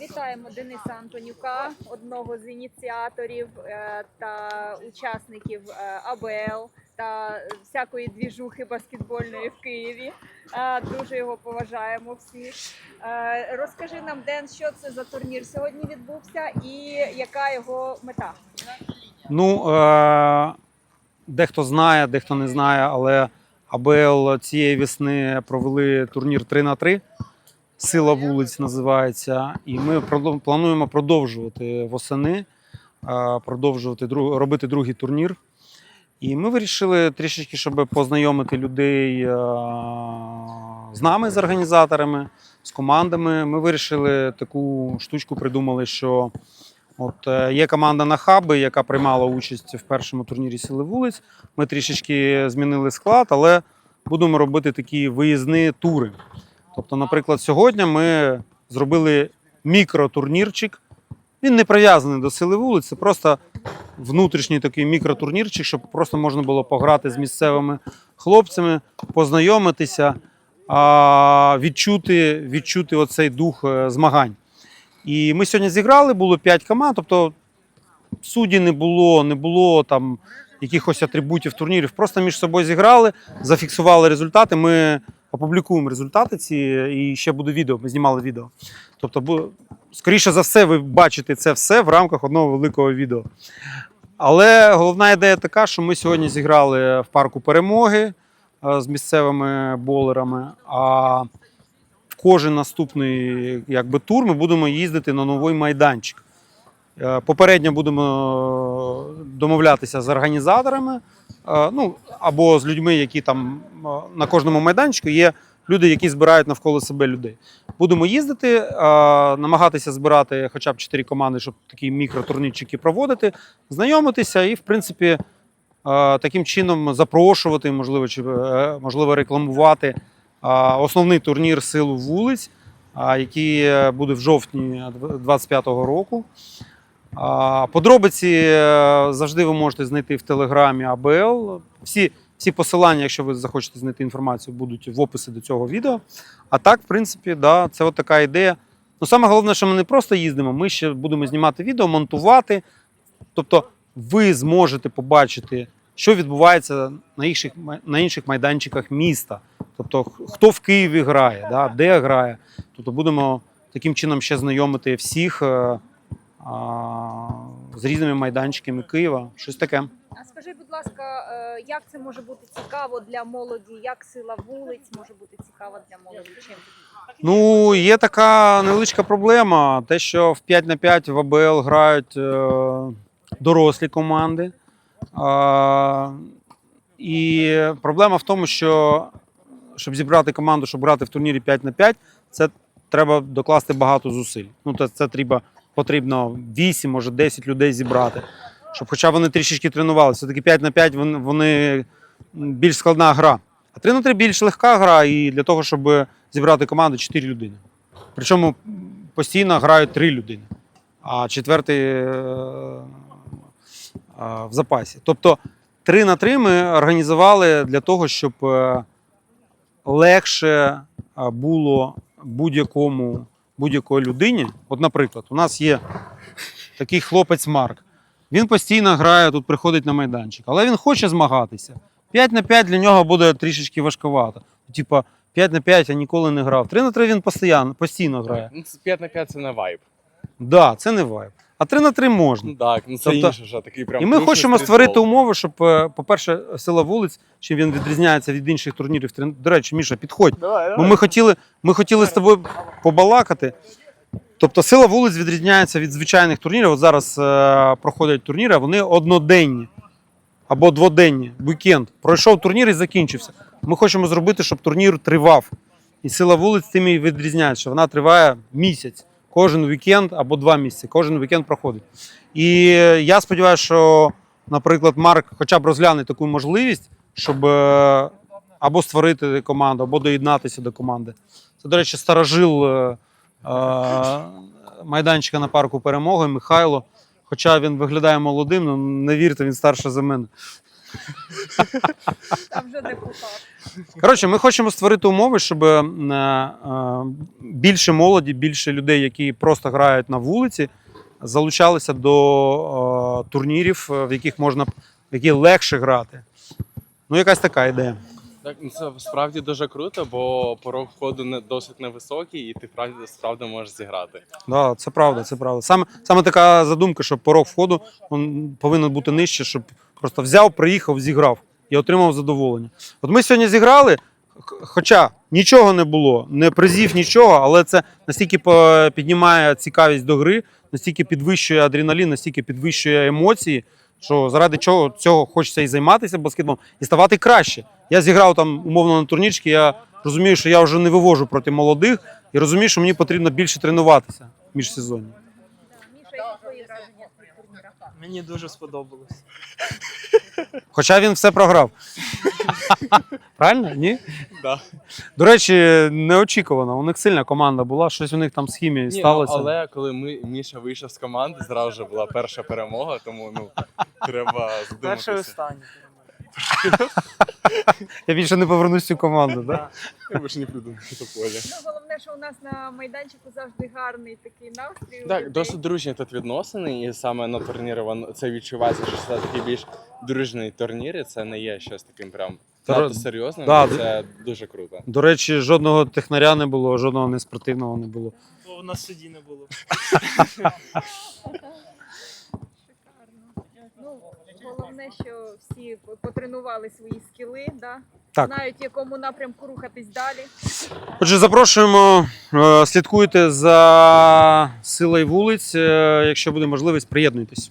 Вітаємо Дениса Антонюка, одного з ініціаторів е, та учасників е, АБЛ та всякої двіжухи баскетбольної в Києві. Е, Дуже його поважаємо всі. Розкажи нам, Ден, що це за турнір сьогодні відбувся і яка його мета? Ну, дехто знає, дехто не знає, але АБЛ цієї весни провели турнір 3 на 3 Сила вулиць називається. І ми плануємо продовжувати восени, продовжувати робити другий турнір. І ми вирішили трішечки, щоб познайомити людей з нами, з організаторами, з командами. Ми вирішили таку штучку придумали, що От е, є команда на хаби, яка приймала участь в першому турнірі Сили вулиць. Ми трішечки змінили склад, але будемо робити такі виїзні тури. Тобто, наприклад, сьогодні ми зробили мікротурнірчик. Він не прив'язаний до сили вулиць, це просто внутрішній такий мікротурнірчик, щоб просто можна було пограти з місцевими хлопцями, познайомитися, відчути, відчути оцей дух е, змагань. І ми сьогодні зіграли, було 5 команд, тобто судді не було, не було там якихось атрибутів турнірів. Просто між собою зіграли, зафіксували результати. Ми опублікуємо результати ці і ще буде відео. Ми знімали відео. Тобто, скоріше за все, ви бачите це все в рамках одного великого відео. Але головна ідея така, що ми сьогодні зіграли в парку перемоги е, з місцевими болерами. А в кожен наступний якби, тур ми будемо їздити на новий майданчик. Е, Попередньо будемо домовлятися з організаторами, ну, або з людьми, які там е, на кожному майданчику є люди, які збирають навколо себе людей. Будемо їздити, е, намагатися збирати хоча б 4 команди, щоб такі мікротурнірчики проводити, знайомитися і, в принципі, е, таким чином запрошувати, можливо, чи, е, можливо, рекламувати основний турнір сил вулиць, який е, буде в жовтні 25-го року. Подробиці е, завжди ви можете знайти в телеграмі АБЛ. Всі, всі посилання, якщо ви захочете знайти інформацію, будуть в описі до цього відео. А так, в принципі, да, це от така ідея. Ну, саме головне, що ми не просто їздимо, ми ще будемо знімати відео, монтувати. Тобто, ви зможете побачити, що відбувається на інших, на інших майданчиках міста. Тобто, хто в Києві грає, да, де грає. Тобто будемо таким чином ще знайомити всіх е, з різними майданчиками Києва. Щось таке. А скажи, будь ласка, е, як це може бути цікаво для молоді? Як сила вулиць може бути цікава для молоді? Чим? Ну, є така невеличка проблема. Те, що в 5 на 5 в АБЛ грають е, дорослі команди. І проблема в тому, що щоб зібрати команду, щоб грати в турнірі 5 на 5, це треба докласти багато зусиль. Ну, це, це треба, потрібно 8, може 10 людей зібрати. Щоб хоча вони трішечки тренувалися. Все-таки 5 на 5 вони, більш складна гра. А 3 на 3 більш легка гра, і для того, щоб зібрати команду 4 людини. Причому постійно грають 3 людини, а четвертий е, е, в запасі. Тобто 3 на 3 ми організували для того, щоб е, легше е, було будь-якому будь-якої людині. От, наприклад, у нас є такий хлопець Марк. Він постійно грає, тут приходить на майданчик, але він хоче змагатися. 5 на 5 для нього буде трішечки важковато. Типа 5 на 5 я ніколи не грав. 3 на 3 він постійно, постійно грає. Ну, це 5 на 5 це не вайб. Да, це не вайб. А 3 на 3 можна. Ну так, ну це Тобто- інше вже такий прям. І ми хочемо створити умови, щоб, е, по-перше, сила вулиць, чим він відрізняється від інших турнірів. До речі, Міша, підходь. Давай, Бо ми хотіли, ми хотіли з тобою побалакати. Тобто сила вулиць відрізняється від звичайних турнірів. От зараз е, проходять турніри, а вони одноденні або дводенні. Вікенд. Пройшов турнір і закінчився. Ми хочемо зробити, щоб турнір тривав. І сила вулиць тим і відрізняється, що вона триває місяць. Кожен вікенд або два місяці. Кожен вікенд проходить. І я сподіваюся, що, наприклад, Марк хоча б розгляне таку можливість, щоб е, або створити команду, або доєднатися до команди. Це, до речі, старожил е, е, майданчика на парку перемоги Михайло. Хоча він виглядає молодим, ну не вірте, він старше за мене. Там вже не. Коротше, ми хочемо створити умови, щоб е, е, більше молоді, більше людей, які просто грають на вулиці, залучалися до е, турнірів, в яких можна в які легше грати. Ну, якась така ідея. Так, ну це справді дуже круто, бо порог входу не досить невисокий, і ти справді справді можеш зіграти. Да, це правда, це правда. Саме, саме така задумка, що порог входу він повинен бути нижче, щоб просто взяв, приїхав, зіграв і отримав задоволення. От ми сьогодні зіграли, хоча нічого не було, не призів, нічого, але це настільки піднімає цікавість до гри, настільки підвищує адреналін, настільки підвищує емоції, що заради чого цього хочеться і займатися баскетболом, і ставати краще. Я зіграв там умовно на турнірчики, я розумію, що я вже не вивожу проти молодих, і розумію, що мені потрібно більше тренуватися між турніра? Мені дуже сподобалось. Хоча він все програв. Правильно? Ні? Да. До речі, неочікувано. У них сильна команда була, щось у них там з хімією Ні, ну, сталося. але коли ми Міша вийшов з команди, зразу ж була перша перемога, тому ну треба Перше і задуматися. останнє. Я більше не повернусь в цю команду. Да? Я більше не придумаю до поля. Ну, головне, що у нас на майданчику завжди гарний такий настрій. у Так, досить дружні тут відносини, і саме на турнірі воно це відчувається, що це такий більш дружний турнір, і це не є щось таким прям Та надто серйозним. да, і це дуже круто. До речі, жодного технаря не було, жодного неспортивного не було. Бо в нас судді не було. Шикарно. Ну, головне, що всі потренували свої скіли, да? Так. знають, в якому напрямку рухатись далі. Отже, запрошуємо, е, слідкуйте за силою вулиць. е, Якщо буде можливість, приєднуйтесь.